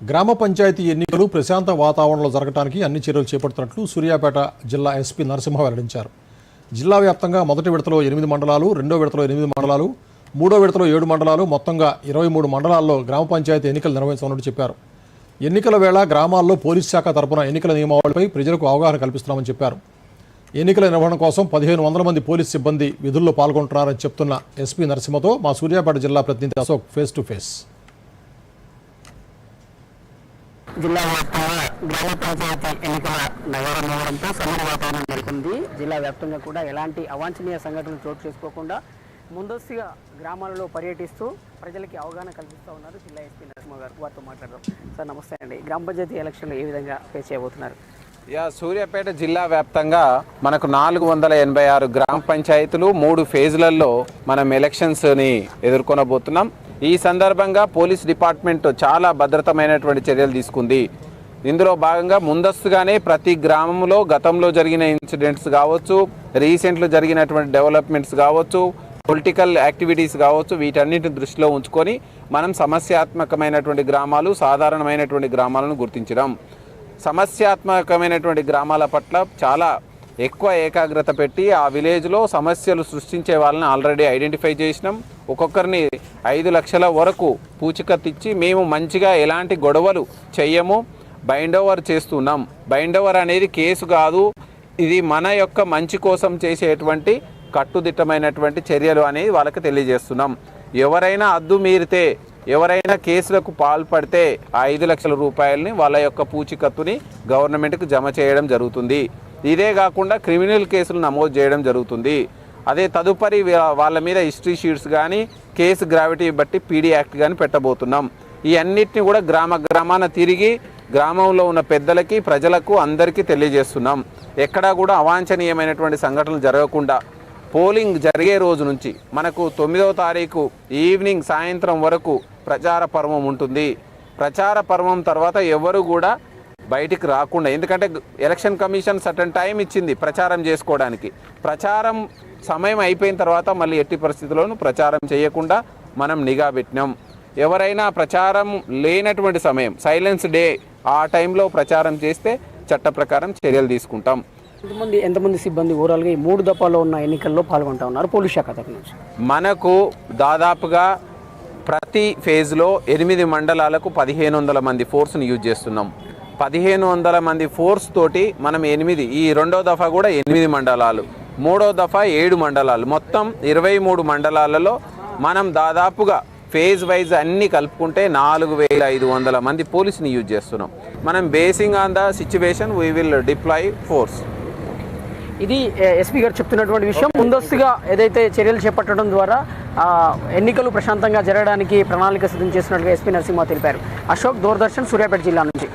గ్రామ పంచాయతీ ఎన్నికలు ప్రశాంత వాతావరణంలో జరగడానికి అన్ని చర్యలు చేపడుతున్నట్లు సూర్యాపేట జిల్లా ఎస్పీ నరసింహ వెల్లడించారు. జిల్లా వ్యాప్తంగా మొదటి విడతలో ఎనిమిది మండలాలు రెండో విడతలో ఎనిమిది మండలాలు మూడో విడతలో ఏడు మండలాలు మొత్తంగా ఇరవై మూడు మండలాల్లో గ్రామ పంచాయతీ ఎన్నికలు నిర్వహించనున్నట్టు చెప్పారు. ఎన్నికల వేళ గ్రామాల్లో పోలీస్ శాఖ తరపున ఎన్నికల నియమావళిపై ప్రజలకు అవగాహన కల్పిస్తున్నామని చెప్పారు. ఎన్నికల నిర్వహణ కోసం పదిహేను వందల మంది పోలీస్ సిబ్బంది విధుల్లో పాల్గొంటున్నారని చెప్తున్న ఎస్పీ నరసింహతో మా సూర్యాపేట జిల్లా ప్రతినిధి అశోక్ ఫేస్ టు ఫేస్ జిల్లా వ్యాప్తంగా గ్రామ పంచాయతీ ఎన్నికల నగర నగరంతో సమర వాతావరణం నెలకొంది. జిల్లా వ్యాప్తంగా కూడా ఎలాంటి అవాంఛనీయ సంఘటనలు చోటు చేసుకోకుండా ముందస్తుగా గ్రామాలలో పర్యటిస్తూ ప్రజలకి అవగాహన కల్పిస్తూ ఉన్నారు జిల్లా ఎస్పీ నరసింహ గారు. వారితో మాట్లాడదాం. సార్ నమస్తే అండి. గ్రామ పంచాయతీ ఎలక్షన్లు ఏ విధంగా ఫేస్ చేయబోతున్నారు? యా సూర్యాపేట జిల్లా వ్యాప్తంగా మనకు నాలుగు వందల ఎనభై ఆరు గ్రామ పంచాయతీలు మూడు ఫేజ్లలో మనం ఎలక్షన్స్ని ఎదుర్కొనబోతున్నాం. ఈ సందర్భంగా పోలీస్ డిపార్ట్మెంట్ చాలా భద్రతమైనటువంటి చర్యలు తీసుకుంది. ఇందులో భాగంగా ముందస్తుగానే ప్రతి గ్రామంలో గతంలో జరిగిన ఇన్సిడెంట్స్ కావచ్చు రీసెంట్లో జరిగినటువంటి డెవలప్మెంట్స్ కావచ్చు పొలిటికల్ యాక్టివిటీస్ కావచ్చు వీటన్నిటిని దృష్టిలో ఉంచుకొని మనం సమస్యాత్మకమైనటువంటి గ్రామాలు సాధారణమైనటువంటి గ్రామాలను గుర్తించడం సమస్యాత్మకమైనటువంటి గ్రామాల పట్ల చాలా ఎక్కువ ఏకాగ్రత పెట్టి ఆ విలేజ్లో సమస్యలు సృష్టించే వాళ్ళని ఆల్రెడీ ఐడెంటిఫై చేసినాం. ఒక్కొక్కరిని ఐదు లక్షల వరకు పూచికత్తిచ్చి మేము మంచిగా ఎలాంటి గొడవలు చెయ్యము బైండ్ ఓవర్ చేస్తున్నాం. బైండ్ ఓవర్ అనేది కేసు కాదు. ఇది మన యొక్క మంచి కోసం చేసేటువంటి కట్టుదిట్టమైనటువంటి చర్యలు అనేది వాళ్ళకి తెలియజేస్తున్నాం. ఎవరైనా అద్దు మీరితే ఎవరైనా కేసులకు పాల్పడితే ఆ ఐదు లక్షల రూపాయలని వాళ్ళ యొక్క పూచికత్తుని గవర్నమెంట్కు జమ చేయడం జరుగుతుంది. ఇదే కాకుండా క్రిమినల్ కేసులు నమోదు చేయడం జరుగుతుంది. అదే తదుపరి వాళ్ళ మీద హిస్టరీ షీట్స్ కానీ కేసు గ్రావిటీ బట్టి పీడీ యాక్ట్ కానీ పెట్టబోతున్నాం. ఈ అన్నిటిని కూడా గ్రామ గ్రామాన తిరిగి గ్రామంలో ఉన్న పెద్దలకి ప్రజలకు అందరికీ తెలియజేస్తున్నాం. ఎక్కడా కూడా అవాంఛనీయమైనటువంటి సంఘటనలు జరగకుండా పోలింగ్ జరిగే రోజు నుంచి మనకు తొమ్మిదవ తారీఖు ఈవినింగ్ సాయంత్రం వరకు ప్రచార పర్వం ఉంటుంది. ప్రచార పర్వం తర్వాత ఎవరు కూడా బయటికి రాకుండా ఎందుకంటే ఎలక్షన్ కమిషన్ సటన్ టైం ఇచ్చింది ప్రచారం చేసుకోవడానికి. ప్రచారం సమయం అయిపోయిన తర్వాత మళ్ళీ ఎట్టి పరిస్థితుల్లోనూ ప్రచారం చేయకుండా మనం నిఘా పెట్టినాం. ఎవరైనా ప్రచారం లేనటువంటి సమయం సైలెన్స్ డే ఆ టైంలో ప్రచారం చేస్తే చట్ట ప్రకారం చర్యలు తీసుకుంటాం. ఎంతమంది ఎంతమంది సిబ్బంది ఓవరాల్గా ఈ మూడు దఫాలో ఉన్న ఎన్నికల్లో పాల్గొంటా ఉన్నారు పోలీస్ శాఖ నుంచి? మనకు దాదాపుగా ప్రతి ఫేజ్లో ఎనిమిది మండలాలకు పదిహేను వందల మంది ఫోర్స్ని యూజ్ చేస్తున్నాం. పదిహేను వందల మంది ఫోర్స్ తోటి మనం ఎనిమిది ఈ రెండో దఫా కూడా ఎనిమిది మండలాలు మూడో దఫా ఏడు మండలాలు. మొత్తం ఇరవై మూడు మండలాలలో మనం దాదాపుగా ఫేజ్ వైజ్ అన్ని కలుపుకుంటే నాలుగు వేల ఐదు వందల మంది పోలీస్ని యూజ్ చేస్తున్నాం. మనం basing on the situation we will deploy force ఇది ఎస్పీ గారు చెప్తున్నటువంటి విషయం. ముందస్తుగా ఏదైతే చర్యలు చేపట్టడం ద్వారా ఎన్నికలు ప్రశాంతంగా జరగడానికి ప్రణాళిక సిద్ధం చేసినట్లుగా ఎస్పీ నరసింహ తెలిపారు. అశోక్ దూరదర్శన్ సూర్యాపేట జిల్లా నుంచి.